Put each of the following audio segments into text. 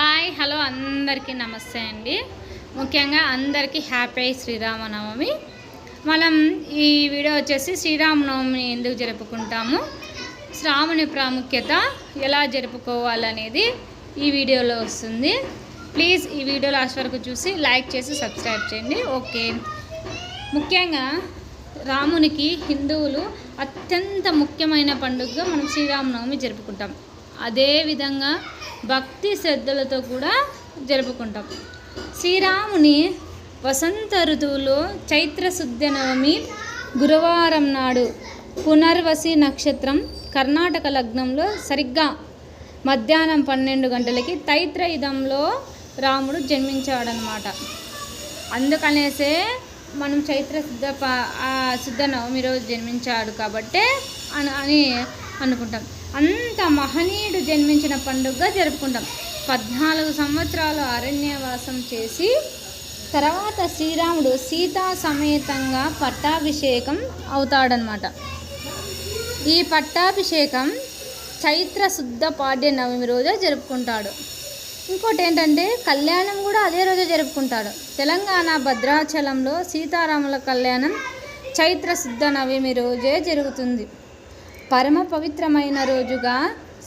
Hi hello అందరికీ నమస్తే అండి. ముఖ్యంగా అందరికీ హ్యాపీ శ్రీరామనవమి. మనం ఈ వీడియో వచ్చేసి శ్రీరామనవమిని ఎందుకు జరుపుకుంటాము? శ్రావణి ప్రాముఖ్యత ఎలా జరుపుకోవాలనేది ఈ వీడియోలో వస్తుంది. ప్లీజ్ ఈ వీడియో లాస్ట్ వరకు చూసి లైక్ చేసి సబ్స్క్రైబ్ చేయండి. ఓకే. ముఖ్యంగా రామునికి హిందువులు అత్యంత ముఖ్యమైన పండుగగా మనం శ్రీరామనవమి జరుపుకుంటాం. అదేవిధంగా భక్తి శ్రద్ధలతో కూడా జరుపుకుంటాం. శ్రీరాముని వసంత ఋతువులో చైత్ర శుద్ధ నవమి గురువారం నాడు పునర్వసి నక్షత్రం కర్ణాటక లగ్నంలో సరిగ్గా మధ్యాహ్నం పన్నెండు గంటలకి తైత్రయుధంలో రాముడు జన్మించాడనమాట అందుకనేసే మనం చైత్ర శుద్ధ ఆ శుద్ధ నవమి రోజు జన్మించాడు కాబట్టే అని అని అనుకుంటాం. అంత మహనీయుడు జన్మించిన పండుగగా జరుపుకుంటాం. పద్నాలుగు సంవత్సరాలు అరణ్యవాసం చేసి తర్వాత శ్రీరాముడు సీతా సమేతంగా పట్టాభిషేకం అవుతాడనమాట ఈ పట్టాభిషేకం చైత్ర శుద్ధ పాడ్య నవమి రోజే జరుపుకుంటాడు. ఇంకోటి ఏంటంటే కళ్యాణం కూడా అదే రోజే జరుపుకుంటాడు. తెలంగాణ భద్రాచలంలో సీతారాముల కళ్యాణం చైత్ర శుద్ధ నవమి రోజే జరుగుతుంది. పరమ పవిత్రమైన రోజుగా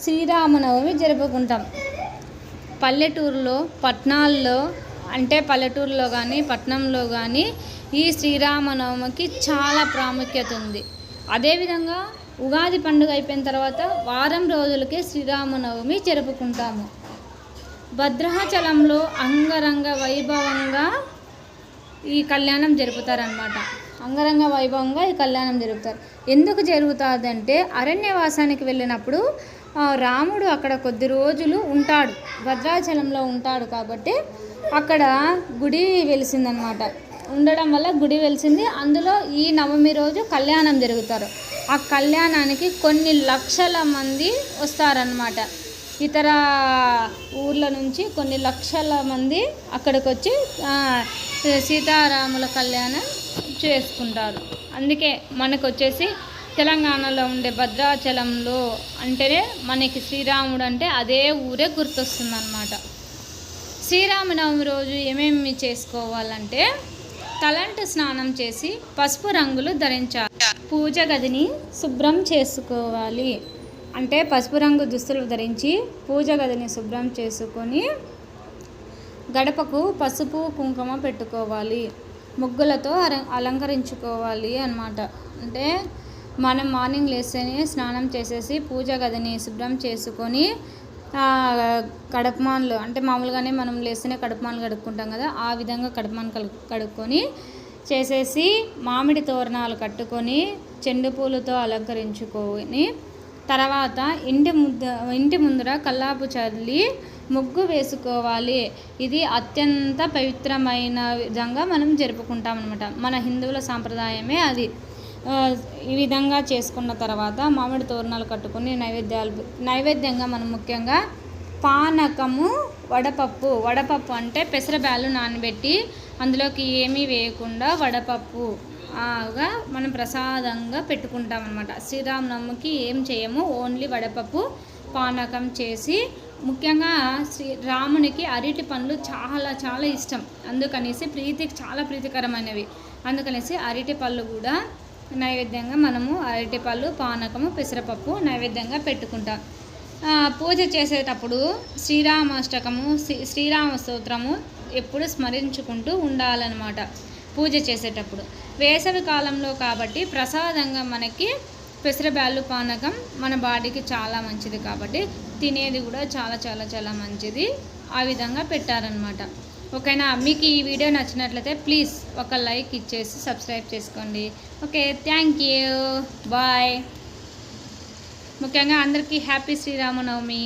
శ్రీరామనవమి జరుపుకుంటాం. పల్లెటూరులో పట్టణాల్లో అంటే పల్లెటూరులో కానీ పట్టణంలో కానీ ఈ శ్రీరామనవమికి చాలా ప్రాముఖ్యత ఉంది. అదేవిధంగా ఉగాది పండుగ అయిపోయిన తర్వాత వారం రోజులకే శ్రీరామనవమి జరుపుకుంటాము. భద్రాచలంలో అంగరంగ వైభవంగా ఈ కళ్యాణం జరుపుతారనమాట అంగరంగ వైభవంగా ఈ కళ్యాణం జరుపుతారు. ఎందుకు జరుగుతుందంటే అరణ్యవాసానికి వెళ్ళినప్పుడు రాముడు అక్కడ కొద్ది రోజులు ఉంటాడు. భద్రాచలంలో ఉంటాడు కాబట్టి అక్కడ గుడి వెలిసిందనమాట ఉండడం వల్ల గుడి వెలిసింది. అందులో ఈ నవమి రోజు కళ్యాణం జరుగుతారు. ఆ కళ్యాణానికి కొన్ని లక్షల మంది వస్తారనమాట ఇతర ఊర్ల నుంచి కొన్ని లక్షల మంది అక్కడికి వచ్చి సీతారాముల కళ్యాణం చేసుకుంటారు. అందుకే మనకు వచ్చేసి తెలంగాణలో ఉండే భద్రాచలంలో అంటేనే మనకి శ్రీరాముడు అంటే అదే ఊరే గుర్తొస్తుంది అనమాట శ్రీరామనవమి రోజు ఏమేమి చేసుకోవాలంటే తలంటు స్నానం చేసి పసుపు రంగులు ధరించాలి. పూజ గదిని శుభ్రం చేసుకోవాలి. అంటే పసుపు రంగు దుస్తులు ధరించి పూజ గదిని శుభ్రం చేసుకొని గడపకు పసుపు కుంకుమ పెట్టుకోవాలి. ముగ్గులతో అలంకరించుకోవాలి అన్నమాట. అంటే మనం మార్నింగ్ లేస్తేనే స్నానం చేసేసి పూజ గదిని శుభ్రం చేసుకొని కడపమానులు కడపమాన్లు అంటే మామూలుగానే మనం లేస్తేనే కడపమాన్లు కడుక్కుంటాం కదా ఆ విధంగా కడపమాన్ కడుక్కొని చేసేసి మామిడి తోరణాలు కట్టుకొని చెండు పూలతో అలంకరించుకొని తర్వాత ఇంటి ముద్ద ఇంటి ముందర కల్లాపు చల్లి ముగ్గు వేసుకోవాలి. ఇది అత్యంత పవిత్రమైన విధంగా మనం జరుపుకుంటాం అనమాట మన హిందువుల సాంప్రదాయమే అది. ఈ విధంగా చేసుకున్న తర్వాత మామిడి తోరణాలు కట్టుకొని నైవేద్యాలు నైవేద్యంగా మనం ముఖ్యంగా పానకము వడపప్పు వడపప్పు అంటే పెసరబ్యాలు నానబెట్టి అందులోకి ఏమీ వేయకుండా వడపప్పు ఆగా మనం ప్రసాదంగా పెట్టుకుంటాం అనమాట శ్రీరామనవమికి ఏం చేయము? ఓన్లీ వడపప్పు పానకం చేసి ముఖ్యంగా శ్రీ రామునికి అరటి పండ్లు చాలా చాలా ఇష్టం. అందుకనేసి ప్రీతికి చాలా ప్రీతికరమైనవి. అందుకనేసి అరటి పళ్ళు కూడా నైవేద్యంగా మనము అరటి పళ్ళు పానకము పెసరపప్పు నైవేద్యంగా పెట్టుకుంటాం. పూజ చేసేటప్పుడు శ్రీరామాష్టకము శ్రీ శ్రీరామ స్తోత్రము ఎప్పుడు స్మరించుకుంటూ ఉండాలన్నమాట. పూజ చేసేటప్పుడు. వేసవి కాలంలో కాబట్టి ప్రసాదంగా మనకి పెసరబ్యాళ్ళు పానకం మన బాడీకి చాలా మంచిది కాబట్టి తినేది కూడా చాలా చాలా చాలా మంచిది. ఆ విధంగా పెట్టారనమాట ఓకేనా? మీకు ఈ వీడియో నచ్చినట్లయితే ప్లీజ్ ఒక లైక్ ఇచ్చేసి సబ్స్క్రైబ్ చేసుకోండి. Okay thank you. బాయ్. ముఖ్యంగా అందరికీ హ్యాపీ శ్రీరామనవమి.